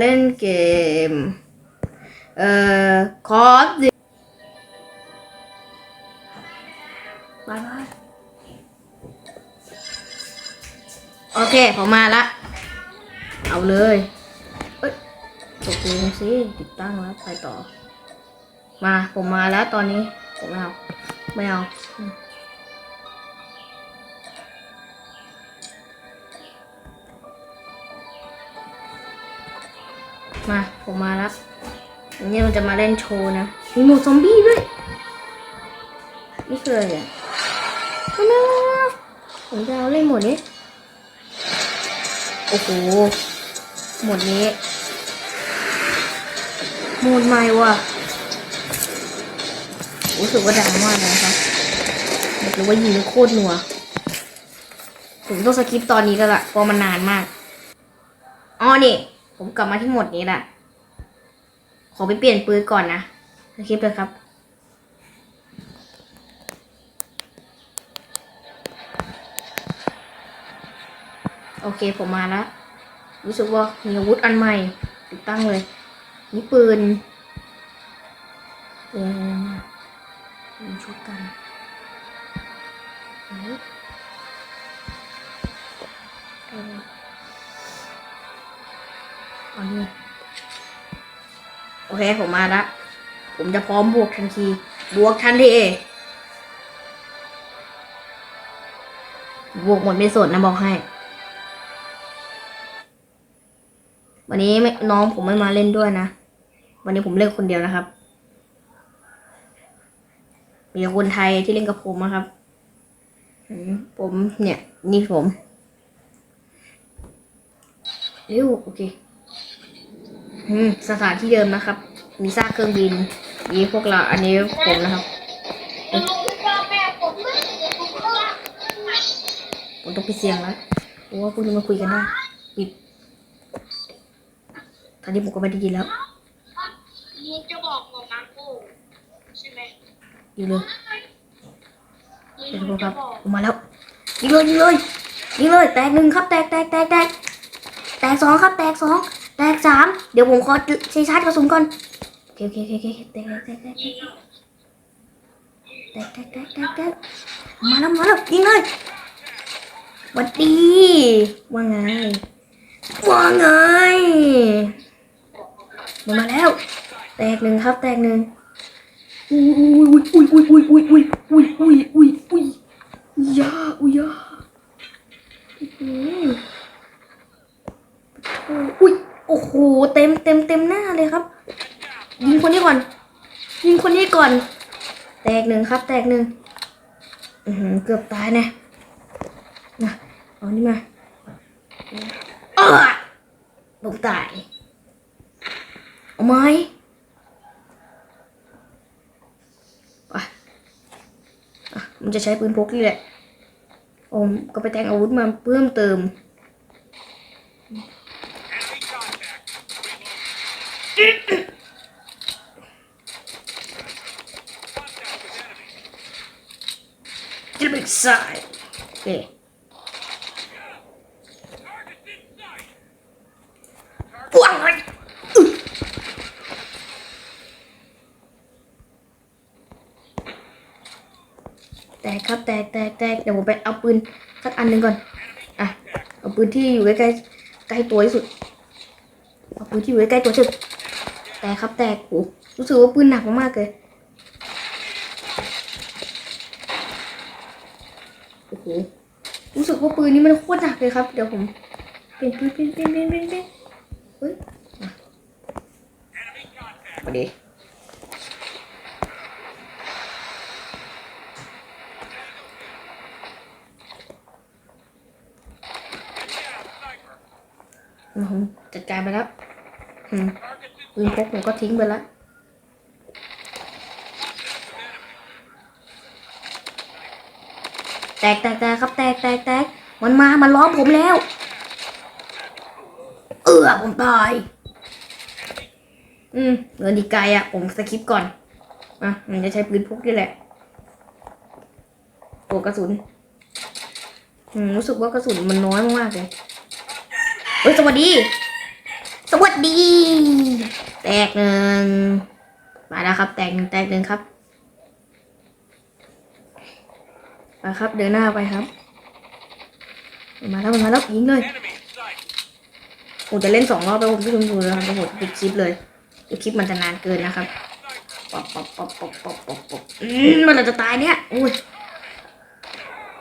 เล่นเกม เอ่อคอร์สบายบายโอเค ผมมาละ เอาเลยเอ้ยตกลงสิ ติดตั้งแล้ว ไปต่อ มา ผมมาแล้วตอนนี้ ผมไม่เอา ไม่เอา มาผมมาแล้วอันนี้เราจะมาเล่นโชว์นะ มีหมูซอมบี้ด้วย นี่คืออะไรเนี่ยทำไมวะผมจะเอาเล่นหมดนี้ โอ้โห หมดนี้ หมดใหม่ว่ะ รู้สึกว่าดังมากเลยนะครับบอกเลยว่ายิงโคตรหนัว ผมต้องสกิปตอนนี้แล้วล่ะเพราะมันนานมาก อ๋อนี่ ผมกลับมาที่โหมดนี้แหละขอไปเปลี่ยนปืนก่อนนะคริปเลยครับ โอเคผมมาแล้ว รู้สึกว่ามีอาวุธอันใหม่ ติดตั้งเลย นี่ปืนเออปืนชุดกันเออ โอเค ผมมาละ ผมจะพร้อมบวกทันที บวกทันทีบวกหมดไม่สนนะบอกให้ วันนี้น้องผมไม่มาเล่นด้วยนะ วันนี้ผมเล่นคนเดียวนะครับ มีคนไทยที่เล่นกับผมนะครับ ผมเนี่ย นี่ผมเร็วโอเค อืมสถานที่เดิมนะครับ มีซากเครื่องบินมีพวกเราอันนี้ผมนะครับลุงพ่อแม่ผมไม่ผมก็ว่าผมต้องไปดเสียงแล้วเพราะว่าพวกนี้มาคุยกันได้ปิดตอนนี้ผมก็ไม่ได้ยินแล้วลุงจะบอกหมอมาโก้ใช่ไหมอยู่เลยเดี๋ยวลุดูงครัจะบบอกออกมาแล้วยิงเลยยิงเลยยิงเลย แตกหนึ่งครับ แตกแตกแตกแตกแตกสองครับ แตกสอง แตกสามเดี๋ยวผมขอใช้ชาร์จกระสุนก่อนโอเคโอเคโอเคแตกแตกแตกแตกแตกแตกแตกแตกมาแล้วมาแล้วยิงเลยวัดดีว่าไงว่าไงมันมาแล้ว แตกหนึ่งครับแตกหนึ่งอุ้ยอุ้ยอุ้ยอุ้ยอุ้ยอุ้ยอุ้ยอุ้ยอุ้ยอุ้ยอุ้ยยาอุ้ยยาอื้อหืออุ้ยโอ้โหเต็มเต็มเต็มหน้าเลยครับ ยิงคนนี้ก่อน ยิงคนนี้ ก่อน แตกหนึ่งครับ แตกหนึ่งเกือบตายแน่นะเอานี่มาเออผมตาย เอาไหมมันจะใช้ปืนพกนี่แหละผมก็ไปแต่งอาวุธมาเพิ่มเติมอ Get inside. There. Why? Tè khắp tè tè tè. Để một bạn áo pin cắt ăn lên con. À, áo pin thì อยู่ใกล้ใกล้ตัวที่สุดเอาปืนที่อยู่ใกล้ตัวที่สุด แตกครับแตกโอ้รู้สึกว่าปืนหนักมากเลย โอ้โหรู้สึกว่าปืนนี้มันโคตรหนักเลยครับ เดี๋ยวผมเปลี่ยนปืนเปลี่ยนเปลี่ยนเปลี่ยนเปลี่ยนเปลี่ยนเฮ้ยมาดิอือหือจัดการไปแล้วปืนพกผมก็ทิ้งไปแล้ว แตกแตกแตกครับแตกแตกแตกมันมามันล้อมผมแล้ว เออผมตาย อืมเงินดีไกลอะ ผมสคิปก่อนอะมันจะใช้ปืนพกนี่แหละตัวกระสุนอืมรู้สึกว่ากระสุนมันน้อยมากๆเลยเฮ้ยสวัสดี สวัสดี แตกหนึ่งมาแล้วครับ แตกหนึ่งแตกหนึ่งครับ มาครับ เดินหน้าไปครับ มาแล้วมาแล้วยิงเลยผมจะเล่นสองรอบแล้วผมไม่รู้ดูนะครับผมปิดคลิปเลยปิดคลิปมันจะนานเกินนะครับปอปป๊อปป๊อปป๊อปป๊อปป๊อปป๊อปอืมมันจะตายเนี่ยอุ้ย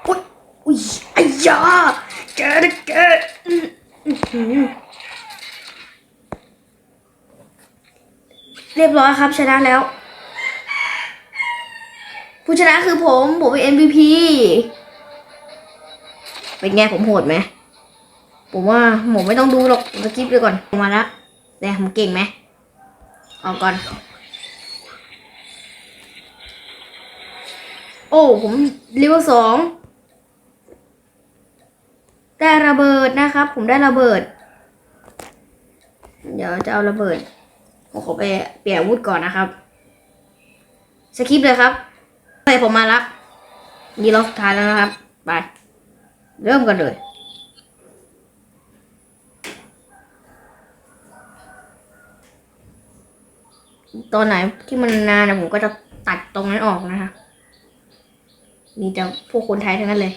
อุ้ยอุ้ยไอ้ยาเจอนะเจออืมอื้อหือเรียบร้อยครับชนะแล้ว ผู้ชนะคือผม ผมเป็น MVP เป็นไงผมโหดไหม ผมว่าผมไม่ต้องดูหรอกสกิปเลยก่อนมาละแต่ผมเก่งไหมเอาก่อน โอ้ ผมเลเวลสองได้ระเบิดนะครับ ผมได้ระเบิด เดี๋ยวจะเอาระเบิด ผมขอไปเปลี่ยนอาวุธก่อนนะครับ สกิปเลยครับ ไปผมมาละนี่รอบสุดท้ายแล้วนะครับ ไป เริ่มกันเลย ตอนไหนที่มันนานนะผมก็จะตัดตรงนั้นออกนะคะมีแต่พวกคนไทยทั้งนั้นเลย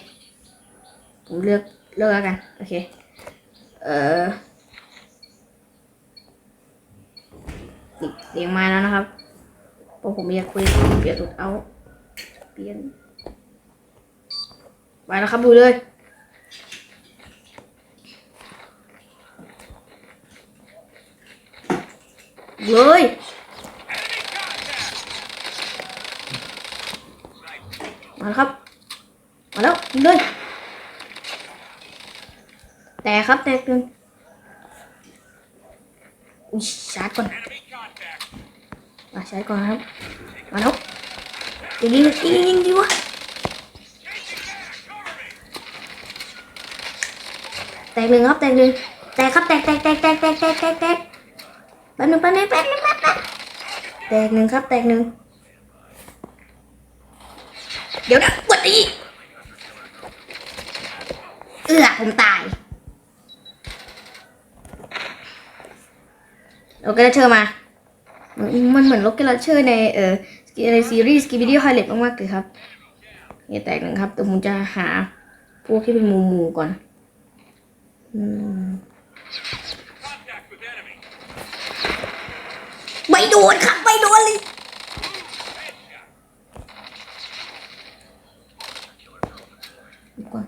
ผมเลือกเลือกแล้วกัน โอเค เออติดเสียงมาแล้วนะครับเพราะผมอยากคุยเปลี่ยนสุดเอา ปลี่ยนไปแล้วครับดูเลยเลยมาแล้วครับ มาแล้วยิงเลย แต่ครับแต่หนึ่งอุ้ยชาร์จก่อน Enemy contact. มาชาร์จก่อนครับ มาแล้ว ยิงยิงยิงยิงยิงวะแตกหนึ่งครับแตกหนึ่งแตกครับแตกแตกแตกแตกแตกแตกแตกแตกแป๊บนึงแป๊บนึงแป๊บนึงแป๊บนึงแตกหนึ่งครับแตกหนึ่งเดี๋ยวนะปวดอีเอื้อผมตายโอเคแล้วเชิญมา มันเหมือนโลกเกลเชอร์ในเอ่อ ในซีรีส์กีบิดี้ไฮไลท์มากๆเลยครับเนี่ยแตกหนึ่งครับแต่ผมจะหาพวกที่เป็นหมูหมูๆก่อนอไม่โดนครับไม่โดนเลยดีกว่า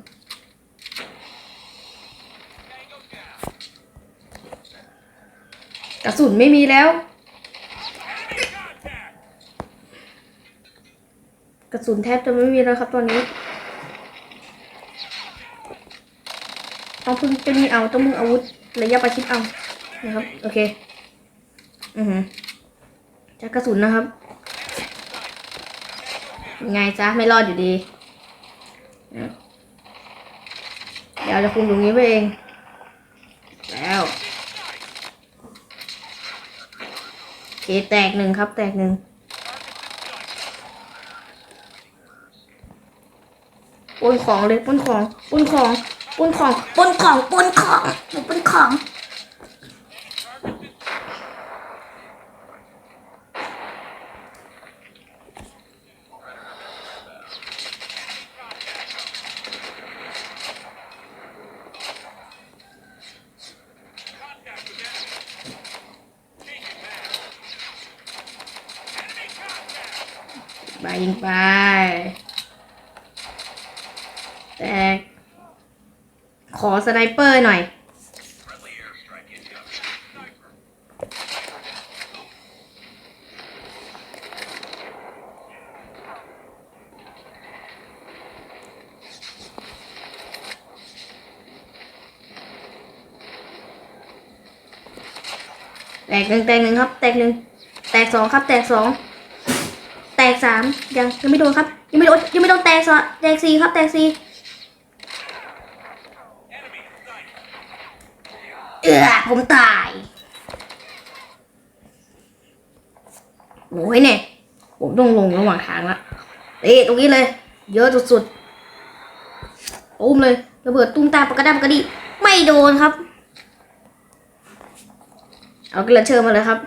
Tango down. กระสุนไม่มีแล้ว สุนแทบจะไม่มีแล้วครับตอนนี้ต้องพึ่งจะมีเอาต้องพึ่งอาวุธระยะประชิดเอานะครับ โอเค อือหือจะกระสุนนะครับยังไงจ๊ะไม่รอดอยู่ดีเดี๋ยวจะคุมตรงนี้ไปเอง แล้วเคแตกหนึ่งครับ แตกหนึ่ง ปนของเลยปนของปนของปนของปนของปนของหนูปนของไปยิงไป แตก ขอสไนเปอร์หน่อย แตกหนึ่งแตกหนึ่งครับ แตกหนึ่งแตกสองครับ แตกสองแตกสามยังยังไม่โดนครับ ยังไม่โดนยังไม่โดนแตกสองแตกสี่ครับ แตกสี่ อือผมตายโอ้ยเนี่ย ผมต้องลงระหว่างทางละเอ๊ะตรงนี้เลย เยอะสุดๆตุ้มเลยระเบิดตุ้มตามปากกระดับกระดิไม่โดนครับ เอากระเชิญมาเลยครับ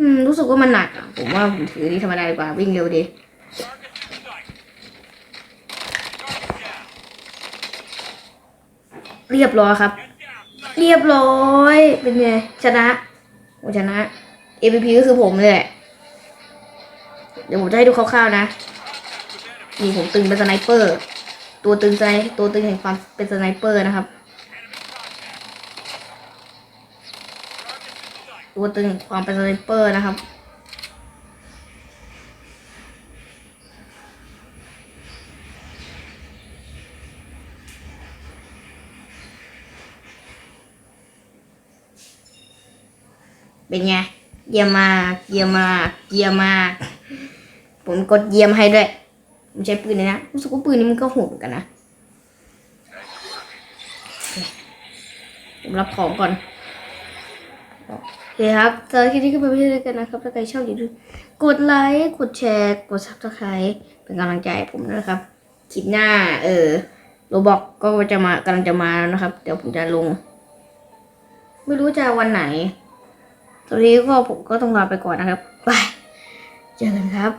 อืม รู้สึกว่ามันหนักอะผมว่าผมถือนี่ธรรมดาดีกว่า วิ่งเร็วดีเรียบร้อยครับ เรียบร้อย เป็นไง ชนะโอ้ชนะ MVP ก็คือผมเลยเดี๋ยวผมจะให้ดูคร่าวๆนะนี่ผมตึงเป็นสไนเปอร์ ตัวตึงใจตัวตึงแห่งความเป็นสไนเปอร์นะครับ ตัวตึงแห่งความเป็นสไนเปอร์นะครับ เป็นไง เยี่ยมมากเยี่ยมมากเยี่ยมมาก ผมกดเยี่ยมให้ด้วย ผมใช้ปืนเลยนะ รู้สึกว่าปืนนี้มันก็โหดเหมือนกันนะผมรับของก่อนโอเคครับสำหรับคลิปนี้ก็เป็นเพื่อนกันนะครับ ถ้าใครชอบอย่าลืมกดไลค์ กดแชร์ กดซับสไครต์เป็นกำลังใจให้ผมนะครับ คลิปหน้า เออโรบอกก็จะมากำลังจะมาแล้วนะครับ เดี๋ยวผมจะลง ไม่รู้จะวันไหน ตอนนี้ก็ผมก็ต้องลาไปก่อนนะครับบายเจอกันครับ